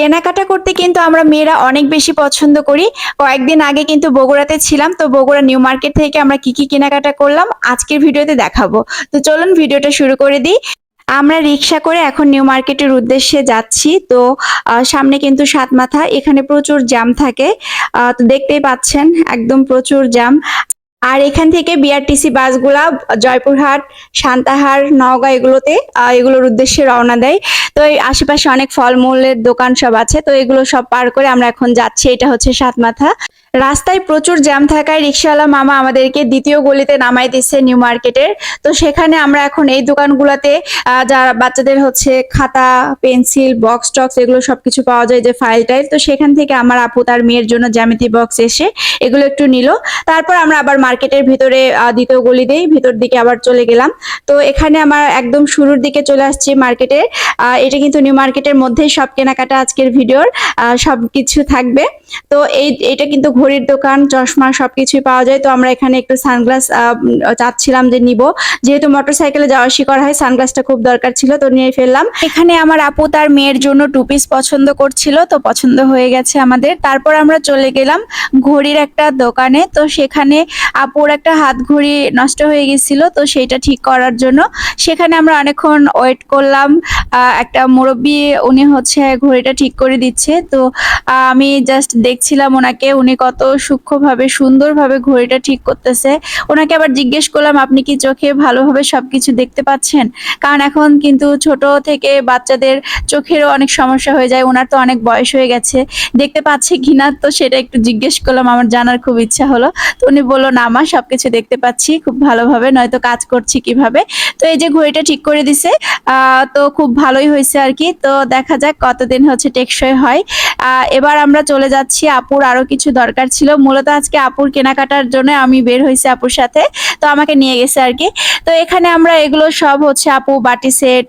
কেনাকাটা করতে কিন্তু আমরা মেয়েরা অনেক বেশি পছন্দ করি। কয়েকদিন আগে কিন্তু বগুড়াতে ছিলাম, তো বগুড়া নিউ মার্কেট থেকে আমরা কি কি কেনাকাটা করলাম আজকের ভিডিওতে দেখাবো। তো চলুন ভিডিওটা শুরু করে দিই। আমরা রিক্সা করে এখন নিউ মার্কেটের উদ্দেশ্যে যাচ্ছি, তো সামনে কিন্তু সাত মাথা এখানে প্রচুর জ্যাম থাকে। তো দেখতেই পাচ্ছেন, একদম প্রচুর জ্যাম। আর এখান থেকে বিআরটিসি বাসগুলা জয়পুরহাট, সান্তাহার, নওগাঁ এগুলোতে এগুলোর উদ্দেশ্যে রওনা দেয়। তো এই আশেপাশে অনেক ফলমূলের দোকান সব আছে, তো এগুলো সব পার করে আমরা এখন যাচ্ছি। এটা হচ্ছে সাতমাথা। রাস্তায় প্রচুর জ্যাম থাকায় রিক্সাওয়ালা মামা আমাদেরকে দ্বিতীয় গলিতে নামাই দিচ্ছে নিউ মার্কেটের। তো সেখানে আমরা এখন এই দোকানগুলোতে যারা বাচ্চাদের হচ্ছে খাতা পেন্সিল বক্স টক্স এগুলো সবকিছু পাওয়া যায় যে ফাইল টাইল তো সেখান থেকে আমার আপু তার মেয়ের জন্য জ্যামিতি বক্স এসে এগুলো একটু নিল। তারপর আমরা আবার মার্কেটের ভিতরে দ্বিতীয় গলি দিয়ে ভিতর দিকে আবার চলে গেলাম। তো এখানে আমার একদম শুরুর দিকে চলে আসছি মার্কেটের আহ, এটা কিন্তু নিউ মার্কেটের মধ্যেই সব কেনাকাটা আজকের ভিডিওর সব কিছু থাকবে। তো এই এটা কিন্তু ঘড়ির দোকান, চশমা সবকিছুই পাওয়া যায়। তো আমরা এখানে একটু সানগ্লাস চাচ্ছিলাম যে নিব। যেহেতু মোটরসাইকেলে যাওয়া আসি করা হয়, সানগ্লাসটা খুব দরকার ছিল, তো নিয়ে ফেললাম। এখানে আমার আপু তার মেয়ের জন্য টু পিস পছন্দ করছিল, তো পছন্দ হয়ে গেছে আমাদের। তারপর আমরা চলে গেলাম ঘড়ির একটা দোকানে। তো সেখানে আপুর একটা হাত ঘড়ি নষ্ট হয়ে গেছিল, তো সেটা ঠিক করার জন্য সেখানে আমরা অনেকক্ষণ ওয়েট করলাম। একটা মুরব্বী, উনি হচ্ছে ঘড়িটা ঠিক করে দিচ্ছে। তো আমি জাস্ট দেখছিলাম ওনাকে, উনি কত সূক্ষ্মভাবে, সুন্দরভাবে ঘড়িটা ঠিক করতেছে। ওনাকে আবার জিজ্ঞেস করলাম, আপনি কি চোখে ভালোভাবে সবকিছু দেখতে পাচ্ছেন? কারণ এখন কিন্তু ছোট থেকে বাচ্চাদের চোখেরও অনেক সমস্যা হয়ে যায়। ওনার তো অনেক বয়স হয়ে গেছে। দেখতে পাচ্ছে কিনা? তো সেটা একটু জিজ্ঞেস করলাম, আমার জানার খুব ইচ্ছা হলো। তো উনি বলল, না মা, সবকিছু দেখতে পাচ্ছি, খুব ভালোভাবে, নয়তো কাজ করছি কীভাবে? তো এই যে ঘড়িটা ঠিক করে দিছে তো খুব ভালোই হয়েছে আর কি। তো দেখা যাক কতদিন হচ্ছে টেকসই হয়। এবার আমরা চলে যাচ্ছি আপুর আরও কিছু দরকার ছিল। মূলত আজকে আপুর কেনাকাটার জন্য আমি বের হয়েছি আপুর সাথে, তো আমাকে নিয়ে গেছে আর কি। তো এখানে আমরা এগুলো সব হচ্ছে আপু বাটি সেট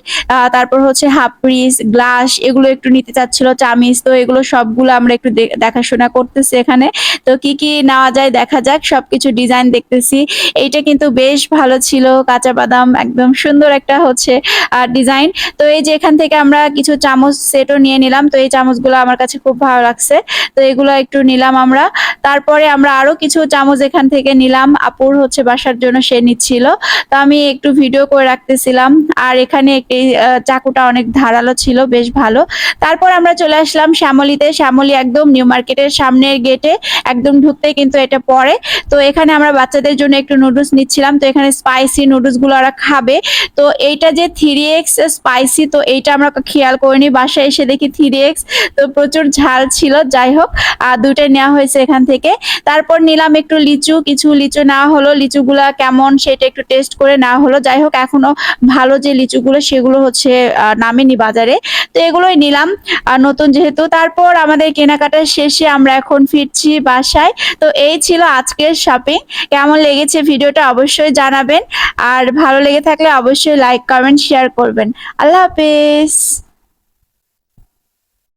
তারপর হচ্ছে হাফ পিস, গ্লাস, এগুলো একটু নিতে চাচ্ছিল, চামিচ, তো এগুলো সবগুলো আমরা একটু দেখাশোনা করতেছি এখানে। তো কি কি নেওয়া যায় দেখা যাক, সবকিছু ডিজাইন দেখতেছি। এইটা কিন্তু বেশ ভালো ছিল, কাঁচা বাদাম একদম সুন্দর একটা হচ্ছে ডিজাইন। তো এই যে এখান থেকে আমরা কিছু চামচ সেটও নিয়ে নিলাম, তো এই চামচগুলো আমার কাছে খুব ভালো লাগছে। তো এগুলো একটু নিলাম আমরা। তারপরে আমরা আরও কিছু চামচ এখান থেকে নিলাম। আপুর হচ্ছে বাসার জন্য সে নিচ্ছিল। তো আমি একটু ভিডিও করে রাখতেছিলাম। আর এখানে একটি চাকুটা অনেক ধারালো ছিল, বেশ ভালো। তারপর আমরা চলে আসলাম শ্যামলিতে। শ্যামলি একদম নিউ মার্কেটের সামনের গেটে একদম ঢুকতে কিন্তু এটা পড়ে তো এখানে আমরা বাচ্চাদের জন্য একটু নুডলস নিচ্ছিলাম। তো এখানে স্পাইসি নুডলসগুলো ওরা খাবে। তো এইটা যে থ্রি এক্স স্পাইসি তো এইটা আমরা খেয়াল করিনি। বাসায় এসে দেখি থ্রি এক্স তো প্রচুর ঝাল ছিল। যাই হোক আর দুইটা নেওয়া হয়েছে এখান থেকে তারপর নিলাম একটু লিচু, কিছু লিচু নেওয়া হলো, লিচুগুলা কেমন সেটা একটু টেস্ট করে না হলো। যাই হোক এখনও ভালো যে লিচুগুলো, সেগুলো হচ্ছে নামেনি বাজারে। তো এগুলোই নিলাম। নতুন যেহেতু, তারপর আমাদের কেনাকাটা শেষে আমরা এখন ফিরছি বাসায়। তো এই ছিল আজকের শপিং কেমন লেগেছে ভিডিওটা অবশ্যই জানাবেন। আর ভালো লেগে থাকলে অবশ্যই লাইক কমেন্ট শেয়ার করবেন। আল্লাহ হাফেজ।